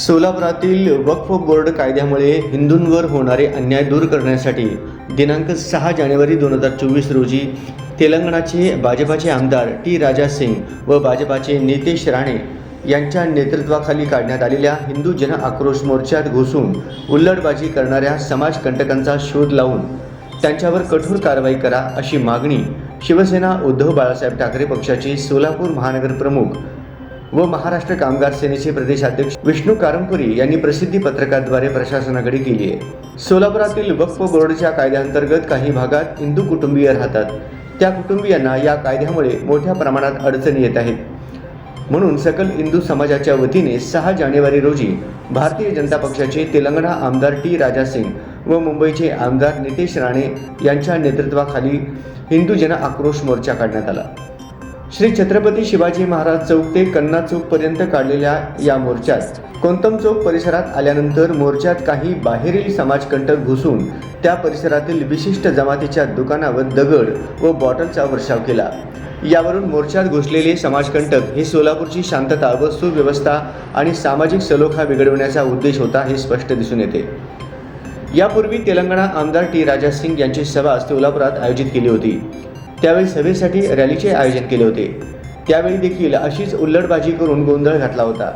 सोलापुरातील वक्फ board कायद्यामुळे हिंदूंवर होणारे अन्याय दूर करण्यासाठी दिनांक सहा जानेवारी दोन हजार चोवीस रोजी तेलंगणाचे भाजपाचे आमदार टी राजा सिंग व भाजपाचे नितेश राणे यांच्या नेतृत्वाखाली काढण्यात आलेल्या हिंदू जन आक्रोश मोर्चात घुसून उल्लडबाजी करणाऱ्या समाजकंटकांचा शोध लावून त्यांच्यावर कठोर कारवाई करा अशी मागणी शिवसेना उद्धव बाळासाहेब ठाकरे पक्षाचे सोलापूर महानगर प्रमुख व महाराष्ट्र कामगार सेनेचे प्रदेशाध्यक्ष विष्णू कारंपुरी यांनी प्रसिद्धी पत्रकाद्वारे प्रशासनाकडे केली आहे. सोलापुरातील वक्फ बोर्डच्या कायद्याअंतर्गत काही भागात हिंदू कुटुंबीय राहतात. त्या कुटुंबियांना या कायद्यामुळे मोठ्या प्रमाणात अडचणी येत आहेत. म्हणून सकल हिंदू समाजाच्या वतीने सहा जानेवारी रोजी भारतीय जनता पक्षाचे तेलंगणा आमदार टी राजा सिंग व मुंबईचे आमदार नितेश राणे यांच्या नेतृत्वाखाली हिंदू जन आक्रोश मोर्चा काढण्यात आला. श्री छत्रपती शिवाजी महाराज चौक ते कन्ना चौकपर्यंत काढलेल्या या मोर्चात कोंतम चौक परिसरात आल्यानंतर मोर्चात काही बाहेरील समाजकंटक घुसून त्या परिसरातील विशिष्ट जमातीच्या दुकानावर दगड व बॉटलचा वर्षाव केला. यावरून मोर्चात घुसलेले समाजकंटक हे सोलापूरची शांतता व सुव्यवस्था आणि सामाजिक सलोखा बिघडवण्याचा उद्देश होता हे स्पष्ट दिसून येते. यापूर्वी तेलंगणा आमदार टी. राजा सिंग यांची सभा सोलापुरात आयोजित केली होती. त्यावेळी सभेसाठी रॅलीचे आयोजन केले होते. त्यावेळी देखील अशीच उल्लडबाजी करून गोंधळ घातला होता.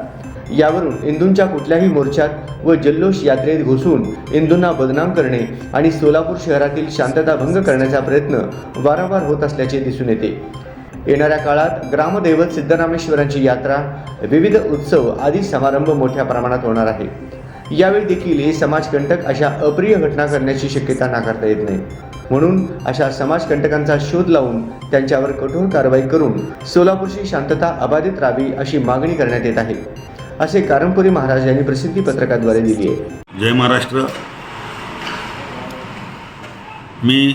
यावरून इंदूंच्या कुठल्याही मोर्चात व जल्लोष यात्रेत घुसून इंदूंना बदनाम करणे आणि सोलापूर शहरातील शांतता भंग करण्याचा प्रयत्न वारंवार होत असल्याचे दिसून येते. येणाऱ्या काळात ग्रामदैवत सिद्धरामेश्वरांची यात्रा विविध उत्सव आदी समारंभ मोठ्या प्रमाणात होणार आहे. यावेळी देखील हे समाजकंटक अशा अप्रिय घटना करण्याची शक्यता नाकारता येत नाही. म्हणून अशा समाजकंटकांचा शोध लावून त्यांच्यावर कठोर कारवाई करून सोलापूरची शांतता अबाधित राहावी अशी मागणी करण्यात येत आहे. असे कारंपुरी महाराज यांनी प्रसिद्धी पत्रकाद्वारे दिली आहे. जय महाराष्ट्र. मी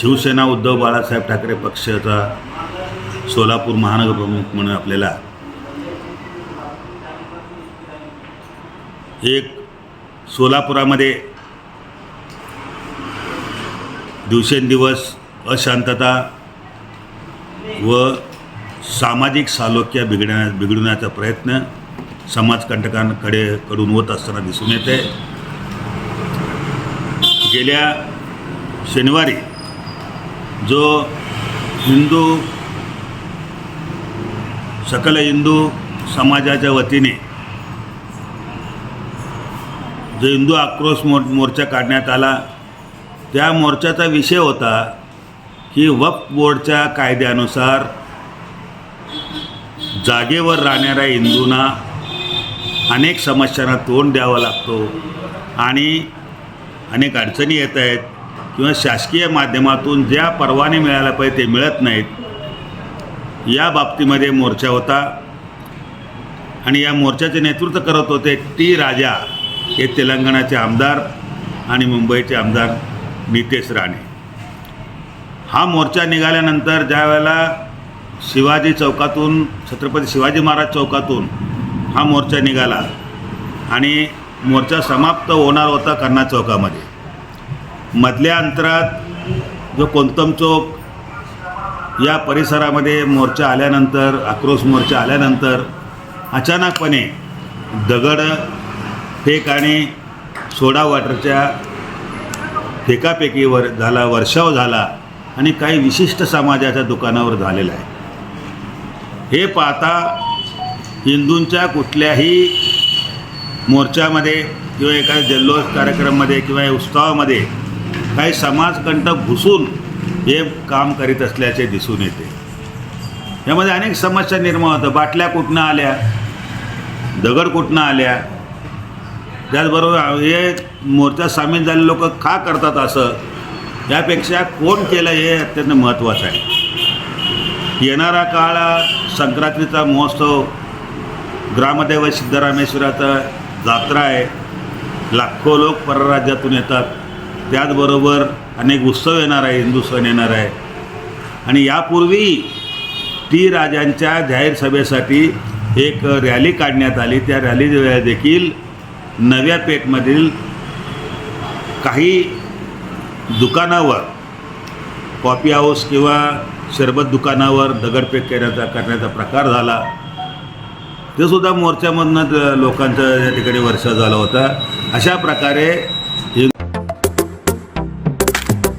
शिवसेना उद्धव बाळासाहेब ठाकरे पक्षाचा सोलापूर महानगरप्रमुख म्हणून आपल्याला एक सोलापुरामध्ये दिवसेंदिवस अशांतता व सामाजिक सालोक्य बिघडण्या बिघडवण्याचा प्रयत्न समाजकंटकांकडे कडून होत असताना दिसून येते. गेल्या शनिवारी जो हिंदू सकल हिंदू समाजाच्या वतीने जो हिंदू आक्रोश मोर मोर्चा काढण्यात आला त्या मोर्चाचा विषय होता की वक्फ बोर्डच्या कायद्यानुसार जागेवर राहणाऱ्या हिंदूंना अनेक समस्यांना तोंड द्यावा लागतो आणि अनेक अडचणी येत आहेत किंवा शासकीय माध्यमातून ज्या परवाने मिळायला पाहिजे ते मिळत नाहीत या बाबतीमध्ये मोर्चा होता. आणि या मोर्चाचे नेतृत्व करत होते टी राजा हे तेलंगणाचे आमदार आणि मुंबईचे आमदार. नितेश राणे. हा मोर्चा निघाल्यानंतर ज्या वेळेला शिवाजी चौकातून छत्रपती शिवाजी महाराज चौकातून हा मोर्चा निघाला आणि मोर्चा समाप्त होणार होता कन्ना चौकामध्ये. मधल्या अंतरात जो कोणतम चौक या परिसरामध्ये मोर्चा आल्यानंतर आक्रोश मोर्चा आल्यानंतर अचानकपणे दगड फेक आणि सोडा वॉटरच्या फेकाफेकीवर झाला वर्षाव झाला आणि काही विशिष्ट समाजाच्या दुकानावर झालेला आहे. हे पाहता हिंदूंच्या कुठल्याही मोर्चामध्ये किंवा एखाद्या जल्लोष कार्यक्रमामध्ये किंवा उत्सवामध्ये काही समाजकंटक घुसून हे काम करीत असल्याचे दिसून येते. यामध्ये अनेक समस्या निर्माण होतं बाटल्या कुठनं आल्या? दगड कुठनं आल्या? त्याचबरोबर हे मोर्चात सामील झालेले लोक का करतात असं? यापेक्षा कोण केलं हे अत्यंत महत्त्वाचं आहे. येणारा काळ संक्रांतीचा महोत्सव ग्रामदैव सिद्धरामेश्वराचा जात्रा आहे. लाखो लोक परराज्यातून येतात. त्याचबरोबर अनेक उत्सव येणार आहे हिंदू सण येणार आहे. आणि यापूर्वी टी राजांच्या जाहीर सभेसाठी एक रॅली काढण्यात आली. त्या रॅली देखील नव्या पेठमधील काही दुकानावर कॉफी हाऊस किंवा शरबत दुकानावर दगडफेक करण्याचा करण्याचा प्रकार झाला. ते सुद्धा मोर्चामधनं लोकांचा लोकांचं या ठिकाणी वर्षा झाला होता. अशा प्रकारे